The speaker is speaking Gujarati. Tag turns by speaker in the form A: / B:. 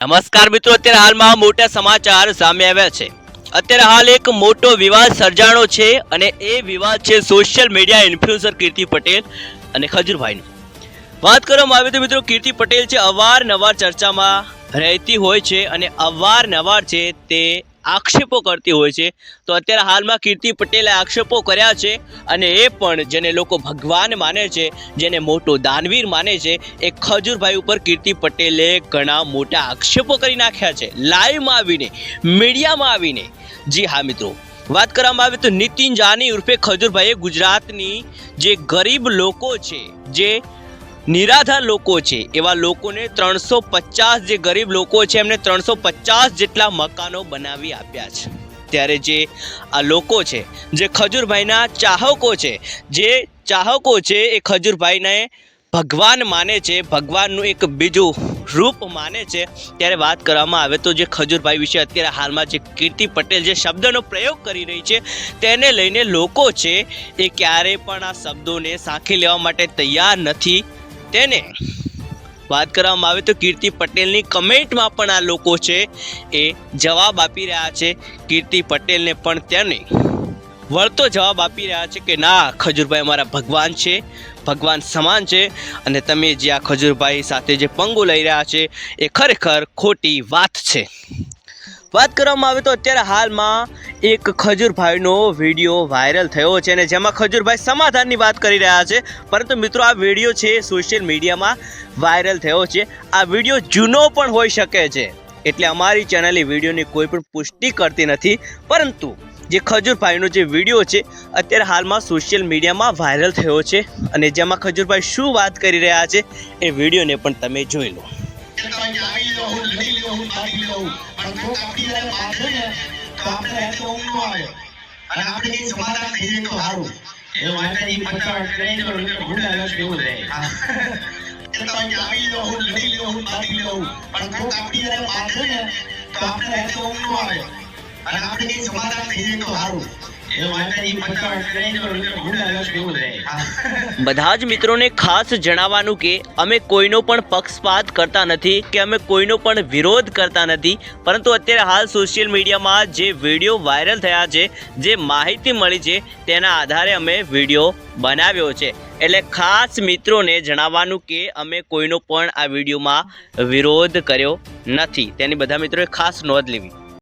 A: નમસ્કાર મિત્રો, અત્યારે હાલમાં મોટા સમાચાર સામે આવ્યા છે. અત્યારે હાલ એક મોટો વિવાદ સર્જાણો છે અને એ વિવાદ છે social media influencer Kirti Patel અને ખજુરભાઈનો. વાત કરવામાં આવે તો મિત્રો, કીર્તિ પટેલ છે, અવારનવાર ચર્ચામાં રહેતી હોય છે અને અવારનવાર છે તે આક્ષેપો કરતી હોય છે. તો અત્યારે હાલમાં કીર્તિ પટેલે આક્ષેપો કર્યા છે અને એ પણ જેને લોકો ભગવાન માને છે, જેને મોટો દાનવીર માને છે, એ ખજૂરભાઈ ઉપર કીર્તિ પટેલે ઘણા મોટા આક્ષેપો કરી નાખ્યા છે. લાઈવમાં આવીને, મીડિયામાં આવીને. જી હા મિત્રો, વાત કરવામાં આવે તો નીતિન જાની ઉર્ફે ખજૂરભાઈએ ગુજરાતની જે ગરીબ લોકો છે, જે નિરાધાર લોકો છે. એવા લોકોને ત્રણસો પચાસ જે ગરીબ લોકો છે, એમને ત્રણસો પચાસ જેટલા મકાનો બનાવી આપ્યા છે. ત્યારે જે આ લોકો છે, જે ખજૂરભાઈના ચાહકો છે, જે ચાહકો છે, એ ખજૂરભાઈને ભગવાન માને છે, ભગવાનનું એક બીજું રૂપ માને છે. ત્યારે વાત કરવામાં આવે તો જે ખજૂરભાઈ વિશે અત્યારે હાલમાં જે કીર્તિ પટેલ જે શબ્દનો પ્રયોગ કરી રહી છે, તેને લઈને લોકો છે, એ ક્યારે પણ આ શબ્દોને સાંખી લેવા માટે તૈયાર નથી. તેને વાત કરવામાં આવે તો કીર્તિ પટેલની કમેન્ટમાં પણ આ લોકો છે એ જવાબ આપી રહ્યા છે. કીર્તિ પટેલને પણ તેને વળતો જવાબ આપી રહ્યા છે કે ના, ખજૂરભાઈ અમારા ભગવાન છે, ભગવાન સમાન છે અને તમે જે આ ખજૂરભાઈ સાથે જે પંગો લઈ રહ્યા છે એ ખરેખર ખોટી વાત છે. વાત કરવામાં આવે તો અત્યારે હાલમાં એક ખજૂરભાઈનો વીડિયો વાયરલ થયો છે અને જેમાં ખજૂરભાઈ સમાધાનની વાત કરી રહ્યા છે. પરંતુ મિત્રો, આ વીડિયો છે સોશિયલ મીડિયામાં વાયરલ થયો છે. આ વીડિયો જૂનો પણ હોઈ શકે છે. એટલે અમારી ચેનલ વિડીયોની કોઈ પણ પુષ્ટિ કરતી નથી. પરંતુ જે ખજૂરભાઈનો જે વીડિયો છે, અત્યારે હાલમાં સોશિયલ મીડિયામાં વાયરલ થયો છે. અને જેમાં ખજૂરભાઈ શું વાત કરી રહ્યા છે એ વિડીયોને પણ તમે જોઈ લો.
B: કે તમે આવી લો તો આપણે ઊંઘ ન આવે અને આપણે કંઈ સમાધાન આપણે કંઈ સમાધાન થઈ જાય તો સારું.
A: બધા જ મિત્રોને ખાસ જણાવવાનું કે અમે કોઈનો પણ પક્ષપાત કરતા નથી કે અમે કોઈનો પણ વિરોધ કરતા નથી પરંતુ અત્યારે હાલ સોશિયલ મીડિયામાં જે વીડિયો વાયરલ થયા છે જે માહિતી મળી છે તેના આધારે અમે વીડિયો બનાવ્યો છે. એટલે ખાસ મિત્રોને જણાવવાનું કે અમે કોઈનો પણ આ વિડીયોમાં વિરોધ કર્યો નથી. તેની બધા મિત્રોએ ખાસ નોંધ લેવી.